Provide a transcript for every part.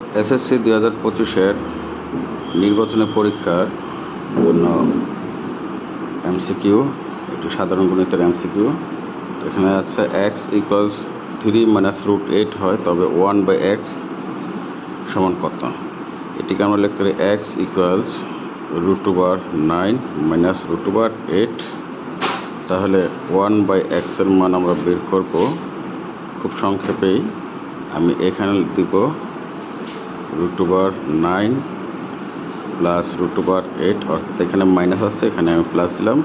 SSC দুই হাজার পঁচিশের নির্বাচনী পরীক্ষার জন্য এমসিকিউ, একটি সাধারণ গণিতের এমসিকিউ। এখানে আছে x equals three minus root eight হয়, তবে ওয়ান বাই এক্স সমান কত? এটিকে আমরা লিখতে পারি x equals root bar nine minus root bar eight তাহলে ওয়ান বাই এক্সের মান আমরা বের করব। খুব সংক্ষেপেই আমি এখানে দিব root bar nine plus root bar eight অর্থাৎ এখানে মাইনাস আছে, এখানে আমি প্লাস দিলাম।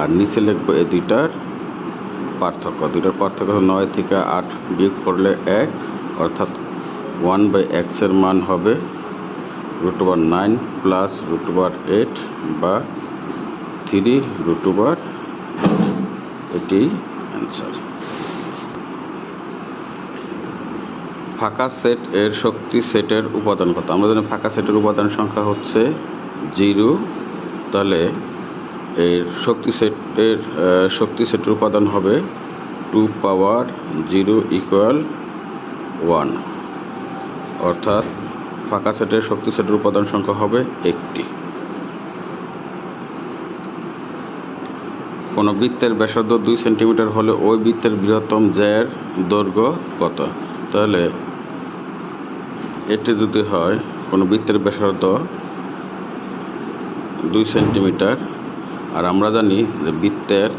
আর নিচে লিখব এই দুইটার পার্থক্য। দুইটার পার্থক্য নয় থেকে আট বিয়োগ করলে এক, অর্থাৎ ওয়ান বাই এক্সের মান হবে root bar nine plus root bar eight বা থ্রি রুট বার এটি অ্যান্সার ফাঁকা সেট এর শক্তি সেটের উপাদান কত? আমরা জানি ফাঁকা সেটের উপাদান সংখ্যা হচ্ছে জিরো। তাহলে এর শক্তি সেটের শক্তি সেটের উপাদান হবে two power zero equal one. অর্থাৎ ফাঁকা সেটের শক্তি সেটের উপাদান সংখ্যা হবে একটি। কোনো বৃত্তের ব্যাসার্ধ দুই সেন্টিমিটার হলে ওই বৃত্তের বৃহত্তম জ্যার দৈর্ঘ্য কত? তাহলে এটি যদি হয়, কোনো বৃত্তের ব্যাসার্ধ দুই সেন্টিমিটার। আর আমরা জানি যে বৃত্তের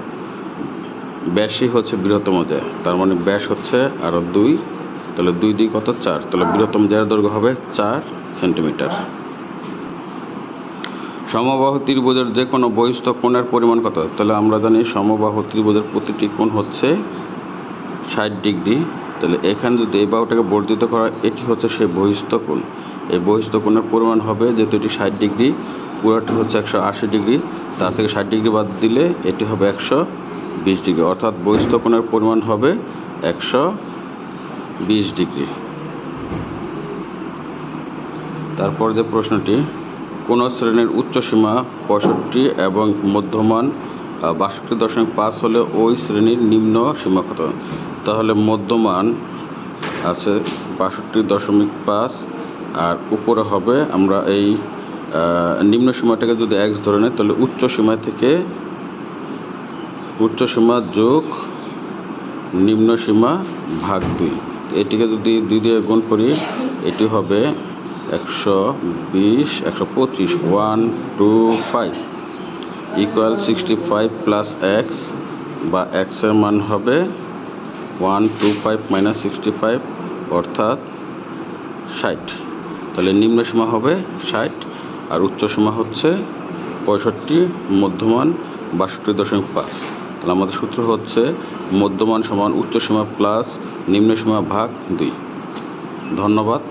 ব্যাসই হচ্ছে বৃহত্তম জ্যা। তার মানে ব্যাস হচ্ছে আরও দুই, তাহলে দুই দুই কত চার? তাহলে বৃহত্তম জ্যার দৈর্ঘ্য হবে চার সেন্টিমিটার। সমবাহু ত্রিভুজের যে কোনো বহিস্থ কোণের পরিমাণ কত? তাহলে আমরা জানি সমবাহু ত্রিভুজের প্রতিটি কোণ হচ্ছে ষাট ডিগ্রি। তাহলে এখানে যদি এই বাহুটাকে বর্ধিত করা, এটি হচ্ছে সেই বহিস্থ কোণ। এই বহিস্থ কোণের পরিমাণ হবে যেহেতু এটি ষাট ডিগ্রি, পুরোটি হচ্ছে একশো আশি ডিগ্রি, তার থেকে ষাট ডিগ্রি বাদ দিলে এটি হবে একশো বিশ ডিগ্রি। অর্থাৎ বহিস্থ কোণের পরিমাণ হবে একশো বিশ ডিগ্রি। তারপর যে প্রশ্নটি, কোন শ্রেণির উচ্চ সীমা পঁয়ষট্টি এবং মধ্যমান বাষট্টি দশমিক পাঁচ হলে ওই শ্রেণির নিম্ন সীমা কত? তাহলে মধ্যমান আছে বাষট্টি দশমিক পাঁচ, আর উপরে হবে আমরা এই নিম্ন সীমাটাকে যদি এক্স ধরে নেই, তাহলে উচ্চ সীমা থেকে উচ্চ সীমা যোগ নিম্ন সীমা ভাগ দুই। এটিকে যদি দুই দিয়ে গুণ করি, এটি হবে একশো বিশ, একশো পঁচিশ one two five equal sixty five plus x বা এক্সের মান হবে one two five minus sixty five অর্থাৎ ষাট। তাহলে নিম্ন সীমা হবে ষাট আর উচ্চ সীমা হচ্ছে পঁয়ষট্টি, মধ্যমান বাষট্টি দশমিক পাঁচ। তাহলে আমাদের সূত্র হচ্ছে মধ্যমান সমান উচ্চ সীমা প্লাস নিম্ন সীমা ভাগ দুই। ধন্যবাদ।